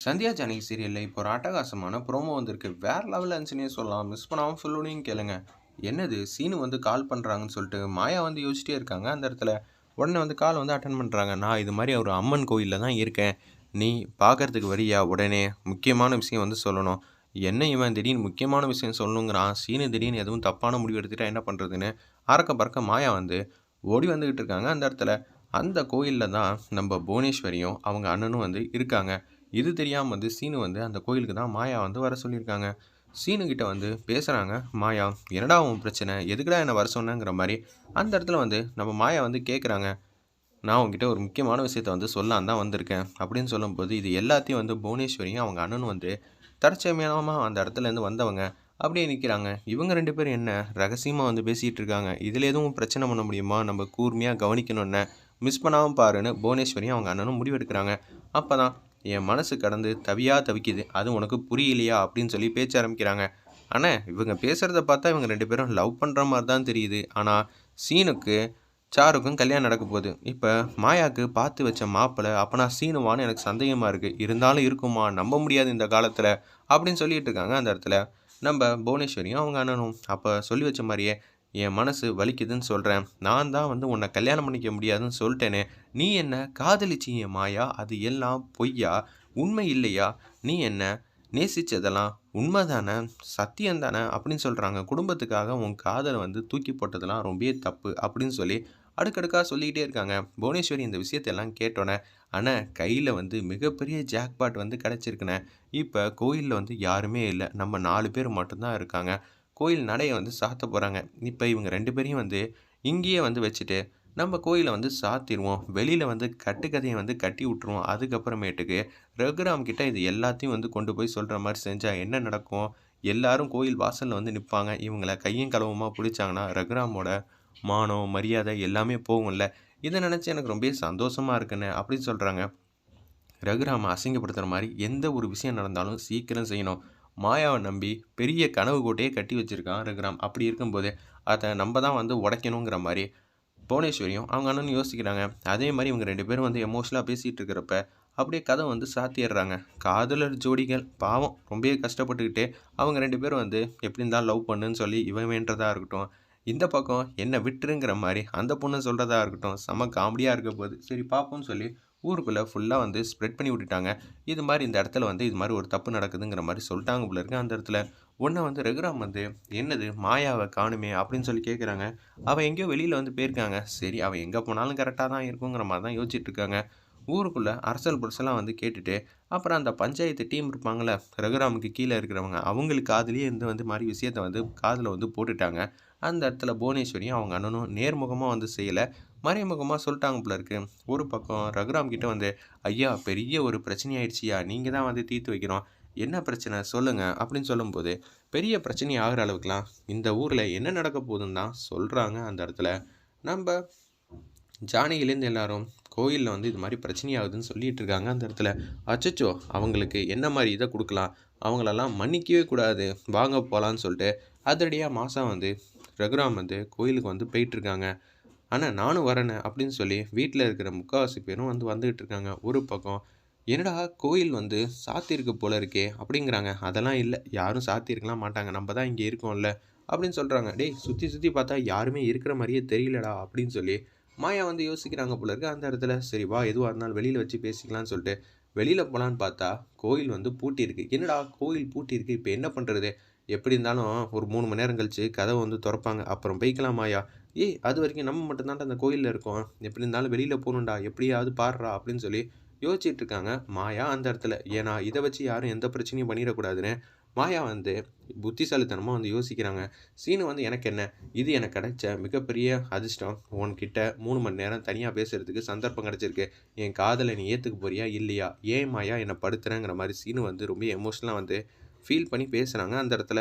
சந்தியா ஜானகி சீரியலில் இப்போ ஒரு அட்டகாசமான ப்ரோமோ வந்திருக்கு. வேற லெவலில் இருந்துச்சுன்னே சொல்லலாம். மிஸ் பண்ணாமல் ஃபுல்லுனையும் கேளுங்க. என்னது? சீனு வந்து கால் பண்ணுறாங்கன்னு சொல்லிட்டு மாயா வந்து யோசிச்சிட்டே இருக்காங்க. அந்த இடத்துல உடனே வந்து கால் வந்து அட்டன் பண்ணுறாங்க நான் இது மாதிரி ஒரு அம்மன் கோயிலில் தான் இருக்கேன். நீ பார்க்கறதுக்கு வரியா? உடனே முக்கியமான விஷயம் வந்து சொல்லணும். என்ன இவன் திடீர்னு முக்கியமான விஷயம் சொல்லணுங்கிறான்? சீனு திடீர்னு எதுவும் தப்பான முடிவு எடுத்துட்டா என்ன பண்ணுறதுன்னு அறக்க பறக்க மாயா வந்து ஓடி வந்துக்கிட்டு இருக்காங்க. அந்த இடத்துல அந்த கோயிலில் தான் நம்ம புவனேஸ்வரியும் அவங்க அண்ணனும் வந்து இருக்காங்க. இது தெரியாமல் வந்து சீனு வந்து அந்த கோயிலுக்கு தான் மாயா வந்து வர சொல்லியிருக்காங்க. சீனுகிட்ட வந்து பேசுகிறாங்க மாயா என்னடா உன் பிரச்சனை? எதுக்குடா என்னை வர சொன்னங்கிற மாதிரி? அந்த இடத்துல வந்து நம்ம மாயா வந்து கேட்குறாங்க நான் உங்ககிட்ட ஒரு முக்கியமான விஷயத்த வந்து சொல்லான் தான் வந்திருக்கேன். அப்படின்னு சொல்லும்போது இது எல்லாத்தையும் வந்து புவனேஸ்வரியும் அவங்க அண்ணனும் வந்து தற்சமயமாக அந்த இடத்துலேருந்து வந்தவங்க. அப்படியே நிற்கிறாங்க இவங்க ரெண்டு பேரும் என்ன ரகசியமாக வந்து பேசிகிட்டு இருக்காங்க? இதில் எதுவும் பிரச்சனை பண்ண முடியுமா? நம்ம கூர்மையாக கவனிக்கணும்னு மிஸ் பண்ணாமல் பாருன்னு புவனேஸ்வரியும் அவங்க அண்ணனும் முடிவெடுக்கிறாங்க. அப்போ தான் என் மனசு கடந்து தவியாக தவிக்குது. அது உனக்கு புரியலையா? அப்படின்னு சொல்லி பேச்ச ஆரம்பிக்கிறாங்க. ஆனால் இவங்க பேசுகிறத பார்த்தா இவங்க ரெண்டு பேரும் லவ் பண்ணுற மாதிரி தான் தெரியுது. ஆனால் சீனுக்கு சாருக்கும் கல்யாணம் நடக்க போகுது. இப்போ மாயாவுக்கு பார்த்து வச்ச மாப்பிள்ளை அப்போனா சீனுவான்னு எனக்கு சந்தேகமாக இருக்குது இருந்தாலும் இருக்குமா? நம்ப முடியாது இந்த காலத்தில். அப்படின்னு சொல்லிட்டு இருக்காங்க அந்த இடத்துல. நம்ம புவனேஸ்வரியும் அவங்க அண்ணனும். அப்போ சொல்லி வச்ச மாதிரியே என் மனசு வலிக்குதுன்னு சொல்கிறேன் நான் தான் வந்து உன்னை கல்யாணம் பண்ணிக்க முடியாதுன்னு சொல்லிட்டேனே. நீ என்ன காதலிச்சிய மாயா? அது எல்லாம் பொய்யா? உண்மை இல்லையா? நீ என்ன நேசித்ததெல்லாம் உண்மை தானே சத்தியம் தானே அப்படின்னு சொல்கிறாங்க குடும்பத்துக்காக உன் காதலை வந்து தூக்கி போட்டதெல்லாம் ரொம்பவே தப்பு அப்படின்னு சொல்லி அடுக்கடுக்காக சொல்லிக்கிட்டே இருக்காங்க. புவனேஸ்வரி இந்த விஷயத்தெல்லாம் கேட்டோன்னே ஆனால் கையில் வந்து மிகப்பெரிய ஜாக்பாட் வந்து கிடச்சிருக்குண்ணே இப்போ கோயிலில் வந்து யாருமே இல்லை. நம்ம நாலு பேர் மட்டும்தான் இருக்காங்க. கோயில் நடையை வந்து சாத்த போகிறாங்க இப்போ இவங்க ரெண்டு பேரையும் வந்து இங்கேயே வந்து வச்சுட்டு நம்ம கோயிலை வந்து சாத்திடுவோம் வெளியில் வந்து கட்டுக்கதையை வந்து கட்டி விட்ருவோம் அதுக்கப்புறமேட்டுக்கு ரகுராம் கிட்ட இது எல்லாத்தையும் வந்து கொண்டு போய் சொல்கிற மாதிரி செஞ்சால் என்ன நடக்கும்? எல்லாரும் கோயில் வாசலில் வந்து நிற்பாங்க இவங்கள கையும் கலவமாக பிடிச்சாங்கன்னா ரகுராமோட மானம் மரியாதை எல்லாமே போகும்ல. இதை நினச்சி எனக்கு ரொம்ப சந்தோஷமாக இருக்குன்னு அப்படின்னு சொல்கிறாங்க ரகுராமை அசிங்கப்படுத்துகிற மாதிரி எந்த ஒரு விஷயம் நடந்தாலும் சீக்கிரம் செய்யணும். மாயாவை நம்பி பெரிய கனவு கோட்டையே கட்டி வச்சுருக்கான் ரகுராம். அப்படி இருக்கும்போது அதை நம்ம தான் வந்து உடைக்கணுங்கிற மாதிரி புவனேஸ்வரியும் அவங்க அண்ணன் யோசிக்கிறாங்க. அதே மாதிரி இவங்க ரெண்டு பேரும் வந்து எமோஷனலாக பேசிகிட்டு இருக்கிறப்ப அப்படியே கதை வந்து சாத்திடுறாங்க காதலர் ஜோடிகள் பாவம் ரொம்பவே கஷ்டப்பட்டுக்கிட்டு அவங்க ரெண்டு பேரும் வந்து எப்படி இருந்தால் லவ் பண்ணுன்னு சொல்லி இவன் வேண்டதா இருக்கட்டும் இந்த பக்கம் என்ன விட்டுருங்கிற மாதிரி அந்த பொண்ணு சொல்கிறதா இருக்கட்டும் செம காமெடியாக இருக்க போகுது. சரி பார்ப்போம்னு சொல்லி ஊருக்குள்ளே ஃபுல்லாக வந்து ஸ்ப்ரெட் பண்ணி விட்டுட்டாங்க. இது மாதிரி இந்த இடத்துல வந்து இது மாதிரி ஒரு தப்பு நடக்குதுங்கிற மாதிரி சொல்லிட்டாங்க போல இருக்கு. அந்த இடத்துல ஒன்றை வந்து ரகுராம் வந்து என்னது மாயாவை காணுமே அப்படின்னு சொல்லி கேட்குறாங்க அவள் எங்கேயோ வெளியில் வந்து போயிருக்காங்க. சரி அவள் எங்கே போனாலும் கரெக்டாக தான் இருக்குங்கிற மாதிரி தான் யோசிச்சுட்டு இருக்காங்க. ஊருக்குள்ளே அரசல் புரசெல்லாம் வந்து கேட்டுட்டு அப்புறம் அந்த பஞ்சாயத்து டீம் இருப்பாங்களே ரகுராமுக்கு கீழே இருக்கிறவங்க அவங்களுக்கு காதுலேயே இருந்து வந்து மாதிரி விஷயத்தை வந்து காதில் வந்து போட்டுட்டாங்க. அந்த இடத்துல புவனேஸ்வரியும் அவங்க அண்ணனும் நேர்முகமாக வந்து செய்யலை. மறைமுகமாக சொல்லிட்டாங்க போல இருக்கு. ஒரு பக்கம் ரகுராம் கிட்ட வந்து ஐயா பெரிய ஒரு பிரச்சனையாயிடுச்சியா நீங்கள் தான் வந்து தீர்த்து வைக்கிறோம் என்ன பிரச்சனை? சொல்லுங்கள் அப்படின்னு சொல்லும்போது பெரிய பிரச்சனை ஆகிற அளவுக்குலாம் இந்த ஊரில் என்ன நடக்க போகுதுன்னு தான் சொல்கிறாங்க அந்த இடத்துல. நம்ம ஜானையிலேருந்து எல்லாரும் கோயிலில் வந்து இது மாதிரி பிரச்சனை ஆகுதுன்னு சொல்லிட்டு இருக்காங்க அந்த இடத்துல. அச்சச்சோ அவங்களுக்கு என்ன மாதிரி இதை கொடுக்கலாம்? அவங்களெல்லாம் மன்னிக்கவே கூடாது. வாங்க போகலான்னு சொல்லிட்டு அதிரடியாக மாதம் வந்து ரகுராம் வந்து கோயிலுக்கு வந்து போயிட்டுருக்காங்க ஆனால் நானும் வரேனே அப்படின்னு சொல்லி வீட்டில் இருக்கிற முக்கால்வாசி பேரும் வந்து வந்துகிட்டு இருக்காங்க. ஒரு பக்கம் என்னடா கோயில் வந்து சாத்தியிருக்கு போல இருக்கே அப்படிங்கிறாங்க. அதெல்லாம் இல்லை யாரும் சாத்தியிருக்கலாம் மாட்டாங்க. நம்ம தான் இங்கே இருக்கோம்ல அப்படின்னு சொல்கிறாங்க டேய் சுற்றி சுற்றி பார்த்தா யாருமே இருக்கிற மாதிரியே தெரியலடா அப்படின்னு சொல்லி மாயா வந்து யோசிக்கிறாங்க போல இருக்கு. அந்த இடத்துல சரி வா எதுவாக இருந்தாலும் வெளியில் வச்சு பேசிக்கலாம்னு சொல்லிட்டு வெளியில் போகலான்னு பார்த்தா கோயில் வந்து பூட்டியிருக்கு என்னடா கோயில் பூட்டி இருக்கு? இப்போ என்ன பண்ணுறது எப்படி இருந்தாலும் ஒரு மூணு மணி நேரம் கழிச்சு கதவை வந்து திறப்பாங்க. அப்புறம் போய்க்கலாம் மாயா. ஏய் அது வரைக்கும் நம்ம மட்டும்தான்டா அந்த கோயிலில் இருக்கோம். எப்படி இருந்தாலும் வெளியில் போகணுண்டா எப்படியாவது பாடுறா அப்படின்னு சொல்லி யோசிச்சுட்டு இருக்காங்க மாயா அந்த இடத்துல. ஏன்னா இதை வச்சு யாரும் எந்த பிரச்சனையும் பண்ணிடக்கூடாதுன்னு மாயா வந்து புத்திசாலித்தனமாக வந்து யோசிக்கிறாங்க. சீனு வந்து எனக்கு என்ன? இது எனக்கு கிடைச்ச மிகப்பெரிய அதிர்ஷ்டம். உன்கிட்ட மூணு மணி நேரம் தனியாக பேசுகிறதுக்கு சந்தர்ப்பம் கிடச்சிருக்கு. என் காதலை நீ ஏற்றுக்க போறியா இல்லையா? ஏன் மாயா என்னை படுத்துறேங்கிற மாதிரி சீனு வந்து ரொம்ப எமோஷனலாக வந்து ஃபீல் பண்ணி பேசுகிறாங்க அந்த இடத்துல.